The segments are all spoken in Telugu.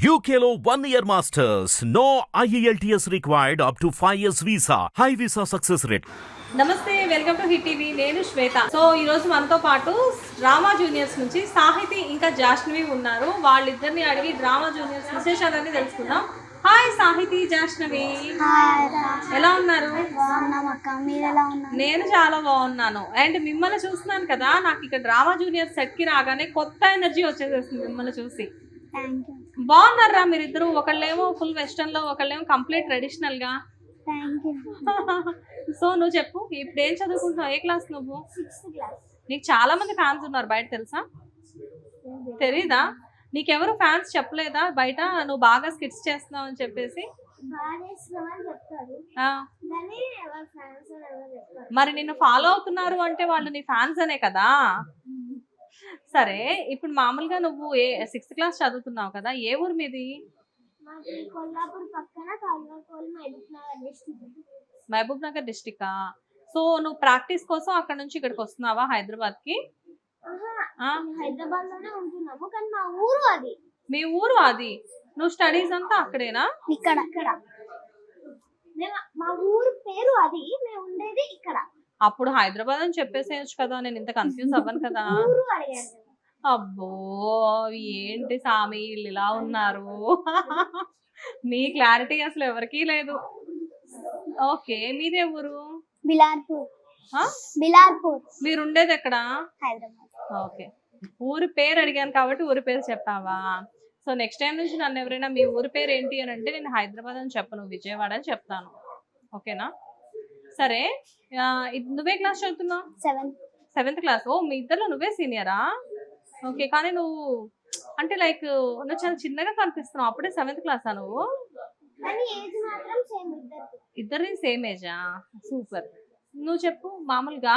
One year masters. No E IELTS required up to 5 years visa. High visa success rate. నమస్తే వెల్కమ్ టు హిట్ టీవీ నేను శ్వేత. సో ఈ రోజు మనతో పాటు డ్రామా జూనియర్స్ నుంచి సాహితి ఇంకా జాష్నవి ఉన్నారు. వాళ్ళిద్దరిని అడిగి డ్రామా జూనియర్స్ విశేషాలన్నీ తెలుసుకుందాం. హాయ్ సాహితి జాష్నవి ఎలా ఉన్నారు? బాగున్నాం అక్క మీరు ఎలా ఉన్నారు నేను చాలా బాగున్నాను. అండ్ మిమ్మల్ని చూస్తున్నాను కదా నాకు ఇక్కడ డ్రామా జూనియర్ సెట్కి రాగానే కొత్త ఎనర్జీ వచ్చేసేసింది మిమ్మల్ని చూసి. థ్యాంక్ యూ బాగున్నారా మీరిద్దరు? ఒకళ్ళేమో ఫుల్ వెస్టర్న్లో ఒకళ్ళేమో కంప్లీట్ ట్రెడిషనల్గా. సో నువ్వు చెప్పు ఇప్పుడు ఏం చదువుకుంటున్నావు? ఏ క్లాస్ నువ్వు? నీకు చాలా మంది ఫ్యాన్స్ ఉన్నారు బయట తెలుసా? తెలీదా? నీకెవరు ఫ్యాన్స్ చెప్పలేదా? బయట నువ్వు బాగా స్కిట్స్ చేస్తున్నావు అని చెప్పేసి. మరి నిన్ను ఫాలో అవుతున్నారు అంటే వాళ్ళు నీ ఫ్యాన్స్ అనే కదా? సరే ఇప్పుడు మామూలుగా నువ్వు ఏ సిక్స్త్ క్లాస్ చదువుతున్నావు కదా ఏ ఊరు మీది? కొల్లాపూర్ పక్కన మహబూబ్ నగర్ డిస్టికా సో నువ్వు ప్రాక్టీస్ కోసం అక్కడ నుంచి ఇక్కడికి వస్తున్నావా హైదరాబాద్కి ఆ, హైదరాబాద్లోనే ఉంటున్నాము కానీ మా ఊరు అది. మీ ఊరు అది? నువ్వు స్టడీస్ అంతా అక్కడేనా? ఇక్కడ. మా ఊరు పేరు అది మేము ఉండేది ఇక్కడ. అప్పుడు హైదరాబాద్ అని చెప్పేసేయచ్చు కదా నేను ఇంత కన్ఫ్యూజ్ అవ్వను కదా. అబ్బో ఏంటి సామి వీళ్ళు ఇలా ఉన్నారు? మీ క్లారిటీ అసలు ఎవరికీ లేదు. ఓకే మీదే ఊరు? బిలార్పూర్. మీరు ఉండేది ఎక్కడ? హైదరాబాద్. ఓకే. ఊరి పేరు అడిగాను కాబట్టి ఊరి పేరు చెప్పావా? సో నెక్స్ట్ టైం నుంచి నన్ను ఎవరైనా మీ ఊరి పేరు ఏంటి అని అంటే నేను హైదరాబాద్ అని చెప్పను విజయవాడ అని చెప్తాను. ఓకేనా? సరే. నువ్వే క్లాస్ చదువుతున్నావు? Seventh seventh class? ఓ మీ ఇద్దరు నువ్వే సీనియరా? ఓకే కానీ నువ్వు అంటే లైక్ నువ్వు చాలా చిన్నగా కనిపిస్తున్నావు. అప్పుడే సెవెంత్ క్లాసా నువ్వు? సేమ్ ఇద్దరు సేమ్ ఏజా? సూపర్. నువ్వు చెప్పు మామూలుగా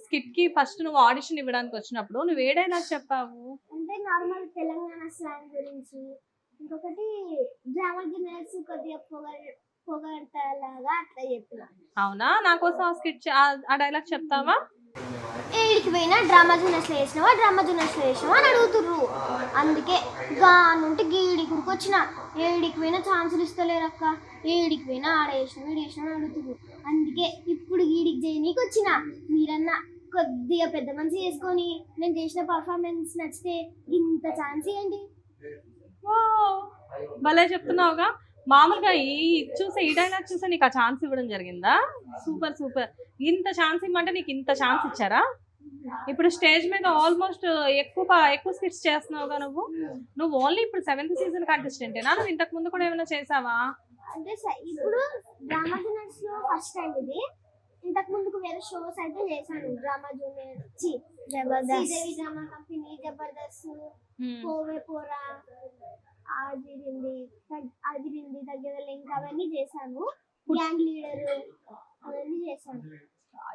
స్కిట్కి ఫస్ట్ నువ్వు ఆడిషన్ ఇవ్వడానికి వచ్చినప్పుడు నువ్వు ఏ డైలాగ్ చెప్పావు? అంటే నార్మల్ తెలంగాణ స్లాంగ్ గురించి. ఇంకొకటి డ్రామా జూనియర్స్ కొద్దిగా పొగ పొగడతాలాగా అట్లా చెప్పిన. అవునా? నా కోసం ఆ స్కిట్ ఆ డైలాగ్ చెప్తావా? ఏడికి పోయినా డ్రామా జూనియర్స్ వేసినావా? డ్రామా జూనియర్స్ వేసినావా అని అడుగుతుర్రు. అందుకే గా నుండి గీడి గురికి వచ్చిన. ఏడికి పోయినా ఛాన్సులు ఇస్తలేరక్క. ఏడికి పోయినా ఆడ వేసిన వీడు వేసిన అని అడుగుతుర్రు. అందుకే ఇప్పుడు గీడికి చేయనీకి వచ్చిన. మీరన్నా కొద్దిగా పెద్ద మనిషి చేసుకొని నేను చేసిన పర్ఫార్మెన్స్ నచ్చితే ఇంత ఛాన్స్ వావ్, భలే చెప్తున్నావుగా. మామూలుగా ఈ చూసే ఈ డైలాగ్ చూసే నీకు ఆ ఛాన్స్ ఇవ్వడం జరిగిందా? సూపర్ సూపర్ ఇంత ఛాన్స్ ఇమ్మంటే నీకు ఇంత ఛాన్స్ ఇచ్చారా? ఇప్పుడు స్టేజ్ మీద ఆల్మోస్ట్ ఎక్కువ ఎక్కువ స్కిట్స్ చేస్తున్నావుగా నువ్వు. నువ్వు ఓన్లీ ఇప్పుడు సెవెంత్ సీజన్ కంటెస్టెంటేనా నువ్వు ఇంతకు ముందు కూడా ఏమైనా చేసావా? అంటే ఇప్పుడు డ్రామా జూనియర్స్లో ఫస్ట్ టైం ఇది. ఇంతకు ముందుకు వేరే షోస్ అయితే చేశాను. డ్రామా జూనియర్ చి శ్రీదేవి డ్రామా కంపెనీ జబర్దస్త్. పోవే పోరా. ఆదిరింది తగ్- ఆదిరింది దగ్గర లింక్ అవన్నీ చేశాను. గ్యాంగ్ లీడర్ అవన్నీ చేశాను.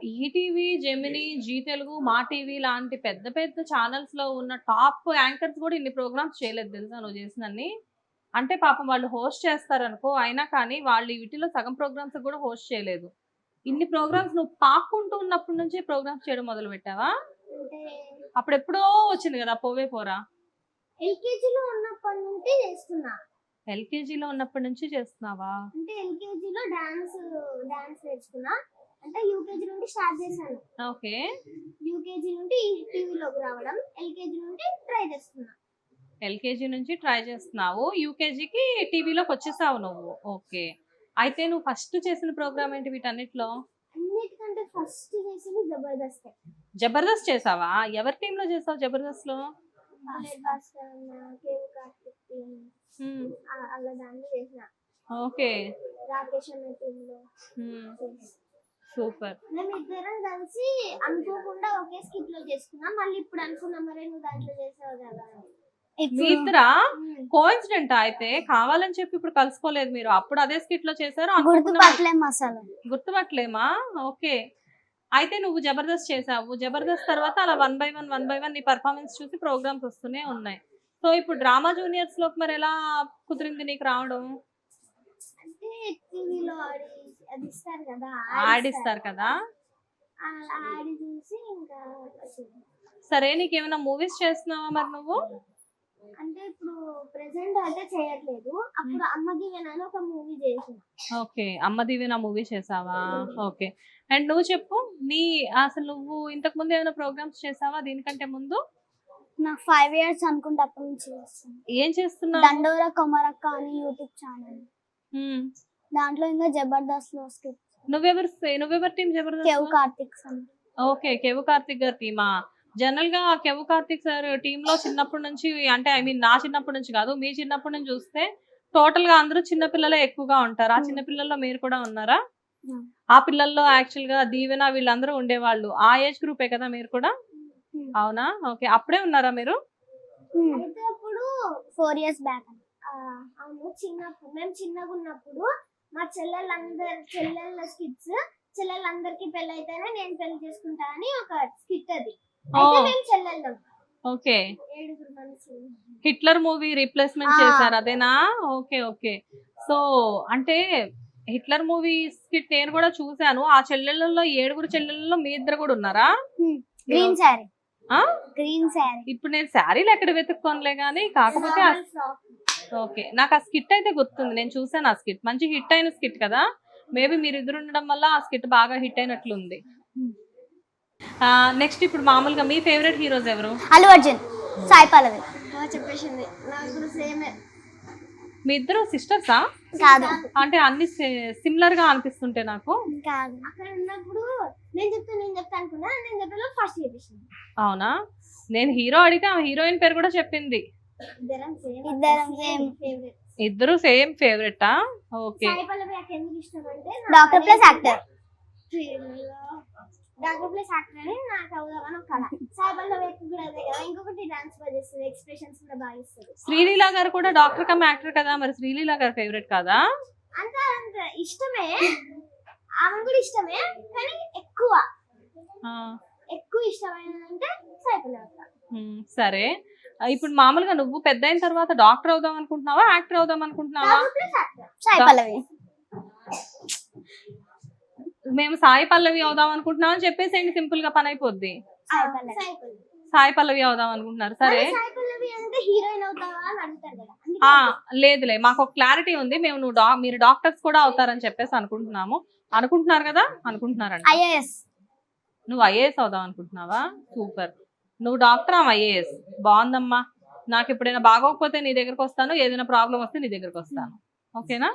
ఈటీవీ జెమిని జీ తెలుగు మా టీవీ లాంటి పెద్ద పెద్ద ఛానల్స్లో ఉన్న టాప్ యాంకర్స్ కూడా ఇన్ని ప్రోగ్రామ్స్ చేయలేదు తెలుసా నువ్వు చేసినన్ని? అంటే పాపం వాళ్ళు హోస్ట్ చేస్తారనుకో అయినా కానీ వాళ్ళు వీటిలో సగం ప్రోగ్రామ్స్ కూడా హోస్ట్ చేయలేదు. ఇన్ని ప్రోగ్రామ్స్ నువ్వు పాక్కుంటూ ఉన్నప్పటి నుంచే ప్రోగ్రామ్స్ చేయడం మొదలు పెట్టావా అంటే అప్పుడు ఎప్పుడో వచ్చింది కదా పోవే పోరా. ఎల్కేజీలో ఉన్నప్పటి నుండి చేస్తున్నా. ఎల్కేజీలో ఉన్నప్పటి నుంచి చేస్తున్నావా? అంటే ఎల్కేజీలో డాన్స్ డాన్స్ నేర్చుకున్నా. అంటే యూకేజీ నుండి స్టార్ట్ చేశాను. ఓకే. యూకేజీ నుండి టీవీలోకి రావడం ఎల్కేజీ నుండి ట్రై చేస్తున్నా. ఎల్కేజీ నుంచి ట్రై చేస్తున్నావు. యూకేజీకి టీవీలోకి వచ్చేసావు నువ్వు. ఓకే. అయితే నువ్వు ఫస్ట్ చేసిన ప్రోగ్రామ్ ఏంటి వీటన్నిటిలో? అన్నిటికంటే ఫస్ట్ చేసింది జబర్దస్త్. జబర్దస్త్ చేసావా? ఎవరి టీంలో చేసావు జబర్దస్త్ అలా దాన్ని చేసిన. ఓకే. రాకేష్. సూపర్. మేము ఇద్దరం కలిసి అనుకోకుండా ఒకే స్కిట్లో చేసుకున్నాం. మళ్ళీ ఇప్పుడు అనుకున్నాం మరే నువ్వు దాంట్లో చేసావు కదా. కోయిన్సిడెంట్ అయితే? కావాలని చెప్పి ఇప్పుడు కలుసుకోలేదు మీరు. అప్పుడు అదే స్కిట్లో చేశారు గుర్తుపట్టలేమా? ఓకే. అయితే నువ్వు జబర్దస్త్ చేసావు. జబర్దస్త్ తర్వాత అలా one by one one by one నీ పర్ఫార్మెన్స్ చూసి ప్రోగ్రామ్స్ వస్తూనే ఉన్నాయి. సో ఇప్పుడు డ్రామా జూనియర్స్లోకి మరి ఎలా కుదిరింది నీకు రావడం? ఆడిస్తారు కదా. సరే నీకేమైనా మూవీస్ చేస్తున్నావా మరి నువ్వు? అంటే ఇప్పుడు ప్రెసెంట్ అయితే చేయట్లేదు. అప్పుడు అమ్మకి అని ఒక మూవీ చేసిన ఓకే. అమ్మ దివ్య మూవీ చేసావా? ఓకే. అండ్ నువ్వు చెప్పు నీ అసలు నువ్వు ఇంతకు ముందు ఏమైనా ప్రోగ్రామ్స్ చేసావా? దీనికంటే ముందు? నాకు ఫైవ్ ఇయర్స్ అనుకుంటే అప్పటి నుంచి చేస్తాను. ఏం చేస్తున్నావు? దండోర కొమరక్క అని యూట్యూబ్ ఛానల్ హ్మ్. దాంట్లో ఇంకా జబర్దస్త్లో స్కిప్ నువ్వెవరు నువ్వెవరు టీం కేవ్ జబర్దస్త్ కార్తిక్ అని ఓకే. కెవు కార్తిక్ గారి టీమా జనరల్గా కెవు కార్తిక్ సార్ టీమ్లో చిన్నప్పటి నుంచి అంటే ఐ మీన్ నా చిన్నప్పటి నుంచి కాదు మీ చిన్నప్పటి నుంచి చూస్తే టోటల్గా అందరూ చిన్న పిల్లలే ఎక్కువగా ఉంటారు. ఆ చిన్న పిల్లల్లో మీరు కూడా ఉన్నారా? Hmm. ఆ పిల్లల్లో యాక్చువల్గా దీవెన వీళ్ళందరూ ఉండేవాళ్ళు. ఆ ఏజ్ గ్రూపే కదా మీరు కూడా? Hmm. అవునా? ఓకే అప్పుడే ఉన్నారా మీరు? ఫోర్ ఇయర్స్ బ్యాక్ అవును. చిన్నప్పుడు మేము చిన్నగా ఉన్నప్పుడు మా చెల్లెళ్ళందరు చెల్లెళ్ళ స్కిట్స్ చెల్లెళ్ళందరికీ పెళ్ళి అయితేనే నేను పెళ్ళి చేసుకుంటా అని ఒక స్కిట్ అది. చెల్లెళ్ళం. ఓకే. Hitler movie replacement. చేశారు అదేనా? Okay okay. సో అంటే హిట్లర్ మూవీ స్కిట్ నేను కూడా చూశాను. ఆ చెల్లెళ్ళలో ఏడుగురు చెల్లెళ్ళలో మీ ఇద్దరు కూడా ఉన్నారా? గ్రీన్ ఆ? గ్రీన్ శారీ. ఇప్పుడు నేను శారీలు ఎక్కడ వెతుక్కోనులే కానీ కాకపోతే ఓకే. నాకు ఆ స్కిట్ అయితే గుర్తుంది. నేను చూసాను ఆ స్కిట్. మంచి హిట్ అయిన స్కిట్ కదా? మేబీ మీరు ఇద్దరు ఉండడం వల్ల ఆ స్కిట్ బాగా హిట్ అయినట్లుంది. నెక్స్ట్ ఇప్పుడు మామూలుగా మీ ఫేవరెట్ హీరోస్ ఎవరు? అల్లు అర్జున్ సాయి పల్లవి. చెప్పేసింది. నాకు సేమే. మీ ఇద్దరు సిస్టర్సా కాదు. అంటే అన్ని సిమిలర్గా అనిపిస్తుంటే నాకు. కాదు. అక్కడ ఉన్నప్పుడు నేను చెప్తా నేను చెప్తా అనుకున్నా నేను చెప్పలో ఫస్ట్ చేపించింది అవునా? నేను హీరో అడిగితే ఆ హీరోయిన్ పేరు కూడా చెప్పింది. ఇద్దరం సేమ్. ఇద్దరం సేమ్. ఫేవరెట్ ఇద్దరు సేమ్ ఫేవరెటా ఓకే. సాయి పల్లవి నాకు ఎందుకు ఇష్టం అంటే doctor plus actor doctor plus actor అని నాకు అవుదామని ఒక కళ. సాయి పల్లవి ఎక్కువ కూడా అదే కదా. ఇంకొకటి డాన్స్ బాగా చేస్తుంది ఎక్స్ప్రెషన్స్ కూడా బాగా ఇస్తుంది శ్రీలీల గారు కూడా డాక్టర్ కమ్ యాక్టర్ కదా మరి శ్రీలీల గారు ఫేవరెట్ కాదా? అంత అంత. ఇష్టమే. ఆమె కూడా ఇష్టమే కానీ ఎక్కువ. ఎక్కువ ఇష్టమైన అంటే సాయి పల్లవి అక్క. ఉమ్, సరే ఇప్పుడు మామూలుగా నువ్వు పెద్ద అయిన తర్వాత డాక్టర్ అవుదాం అనుకుంటున్నావా యాక్టర్ అవుదాం అనుకుంటున్నావా doctor plus actor Sai Pallavi మేము సాయి పల్లవి అవుదాం అనుకుంటున్నాం అని చెప్పేసేయండి సింపుల్గా పని అయిపోద్ది. సాయి పల్లవి. అవుదాం అనుకుంటున్నారు సరే. లేదులే మాకు ఒక క్లారిటీ ఉంది మేము నువ్వు డా మీరు డాక్టర్స్ కూడా అవుతారని చెప్పేసి అనుకుంటున్నాము. అనుకుంటున్నారు కదా? అనుకుంటున్నారండి ఐఏఎస్. నువ్వు ఐఏఎస్ అవుదాం అనుకుంటున్నావా? సూపర్. నువ్వు డాక్టర్ ఐఏఎస్. బాగుందమ్మా. నాకు ఎప్పుడైనా బాగోకపోతే నీ దగ్గరకు వస్తాను ఏదైనా ప్రాబ్లం వస్తే నీ దగ్గరకు వస్తాను. ఓకేనా?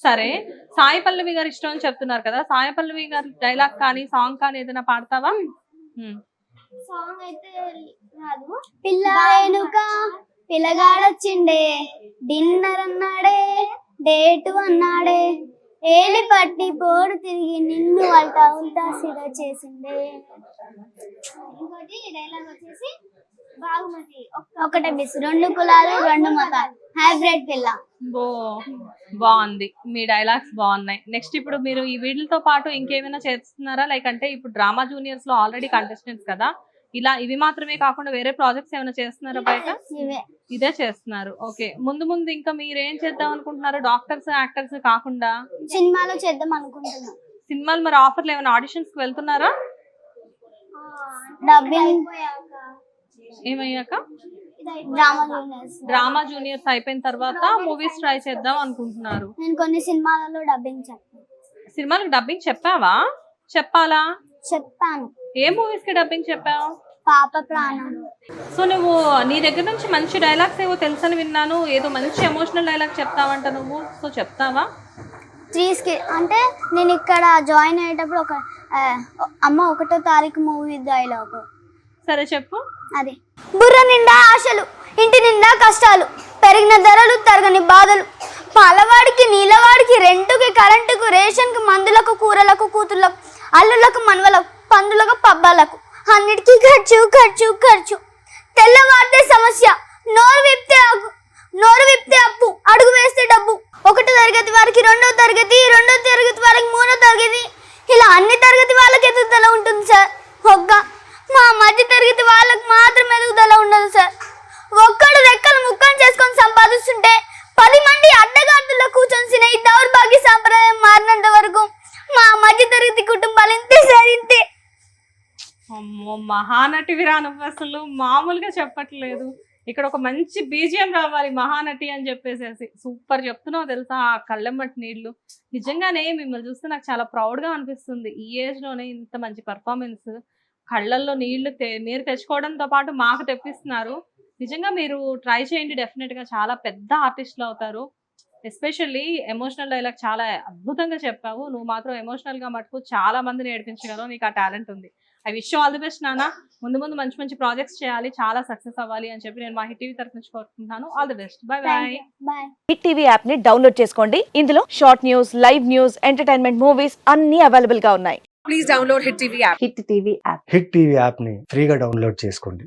సరే. సాయి పల్లవి గారు ఇష్టం అని చెప్తున్నారు కదా. సాయి పల్లవి గారు డైలాగ్ కానీ సాంగ్ కానీ ఏదైనా పాడతావా? సాంగ్ అయితే రాదు. పిల్ల వెనుక పిల్లగాడొచ్చిండే. డిన్నర్ అన్నాడే డేటు అన్నాడే. ఏలి పట్టి పోడు తిరిగి నిన్ను వాళ్ళ ఉల్టా సిరా చేసిండే. ఇంకోటి డైలాగ్ వచ్చేసి బాగుమతి ఒకటే బిస్ రెండు కులాలు రెండు మతాలు. హైబ్రిడ్ పిల్ల. బో బాగుంది. మీ డైలాగ్స్ బాగున్నాయి. నెక్స్ట్ ఇప్పుడు మీరు ఈ వీటితో పాటు ఇంకేమైనా చేస్తున్నారా? లైక్ అంటే ఇప్పుడు డ్రామా జూనియర్స్లో ఆల్రెడీ కంటెస్టెంట్స్ కదా. ఇలా ఇవి మాత్రమే కాకుండా వేరే ప్రాజెక్ట్స్ ఏమైనా చేస్తున్నారా బయట? ఇదే చేస్తున్నారు. ఓకే ముందు ముందు ఇంకా మీరు ఏం చేద్దాం అనుకుంటున్నారు? డాక్టర్స్ యాక్టర్స్ కాకుండా? సినిమాలో చేద్దాం అనుకుంటున్నాం. సినిమాలు మరి ఆఫర్లు ఏమైనా ఆడిషన్స్కి వెళ్తున్నారా? డబ్బింగ్. ఏమయ్యాక? Drama juniors. అయిపోయిన తర్వాత మూవీస్ ట్రై చేద్దాం అనుకుంటున్నారు. నేను కొన్ని సినిమాలలో డబ్బింగ్ చెప్పాను సినిమాలకు డబ్బింగ్ చెప్పావా? చెప్పాలా? చెప్పాను. ఏ మూవీస్కి డబ్బింగ్ చెప్పావు? పాప ప్రాణం. సో నువ్వు నీ దగ్గర నుంచి మంచి డైలాగ్స్ ఏవో తెలుసని విన్నాను. ఏదో మంచి ఎమోషనల్ డైలాగ్ చెప్తావంట నువ్వు. సో చెప్తావా? త్రీ స్కి అంటే నేను ఇక్కడ జాయిన్ అయ్యేటప్పుడు ఒక అమ్మ ఒకటో తారీఖు మూవీ డైలాగ్. సరే చెప్పు. అదే. బుర్ర నిండా ఆశలు ఇంటి నిండా కష్టాలు పెరిగిన ధరలు తరగని బాధలు. పాలవాడికి నీలవాడికి రెంటుకి కరెంటుకు రేషన్కి మందులకు కూరలకు కూతుళ్ళకు అల్లులకు మనవలకు పందులకు పబ్బాలకు. అన్నిటికీ ఖర్చు ఖర్చు ఖర్చు. తెల్లవారితే సమస్య. నోరు విప్తే నోరు విప్తే అప్పు. అడుగు వేస్తే డబ్బు. ఒకటో తరగతి వారికి రెండో తరగతి రెండో తరగతి వారికి మూడో తరగతి. ఇలా అన్ని తరగతి వాళ్ళకి ఎదుగుదల ఉంటుంది సార్ ఒక్క మా మధ్య తరగతి వాళ్ళకి మాత్రం ఎదుగుదల ఉండదు సార్ ఒక్కడు రెక్కలు ముక్కలు చేసుకొని సంపాదిస్తుంటే పది మంది అడ్డగాడుల్లో కూర్చొని ఈ దౌర్భాగ్య సాంప్రదాయం మారినంత వరకు మా మధ్య తరగతి కుటుంబాలు ఇంతే సార్ ఇంతే అమ్మో మహానటివిరా నువ్వు అసలు మామూలుగా చెప్పట్లేదు. ఇక్కడ ఒక మంచి బీజియం రావాలి మహానటి అని చెప్పేసేసి. సూపర్ చెప్తున్నావు తెలుసా ఆ కళ్ళెమ్మటి నీళ్ళు. నిజంగానే మిమ్మల్ని చూస్తే నాకు చాలా ప్రౌడ్గా గా అనిపిస్తుంది. ఈ ఏజ్లోనే ఇంత మంచి పర్ఫార్మెన్స్. కళ్ళల్లో నీళ్ళు నీరు మీరు తెచ్చుకోవడంతో పాటు మాకు తెప్పిస్తున్నారు. నిజంగా మీరు ట్రై చేయండి. డెఫినెట్గా చాలా పెద్ద ఆర్టిస్టులు అవుతారు. ఎస్పెషల్లీ ఎమోషనల్ డైలాగ్ చాలా అద్భుతంగా చెప్పావు. నువ్వు మాత్రం ఎమోషనల్గా మటుకు చాలా మందిని ఏడిపించగలవు నీకు ఆ టాలెంట్ ఉంది. I wish all the best నాన్న. ముందు ముందు మంచి మంచి ప్రాజెక్ట్స్ చేయాలి చాలా సక్సెస్ అవ్వాలి అని చెప్పి నేను మా హిట్ టీవీ తరఫు నుంచి కోరుకుంటున్నాను. All the best. Bye bye. Bye Hit TV యాప్ని డౌన్లోడ్ చేసుకోండి. ఇందులో short news live news entertainment movies అన్ని అవైలబుల్గా ఉన్నాయి. please download Hit TV app. Hit TV app. Hit TV యాప్ని ఫ్రీగా డౌన్లోడ్ చేసుకోండి.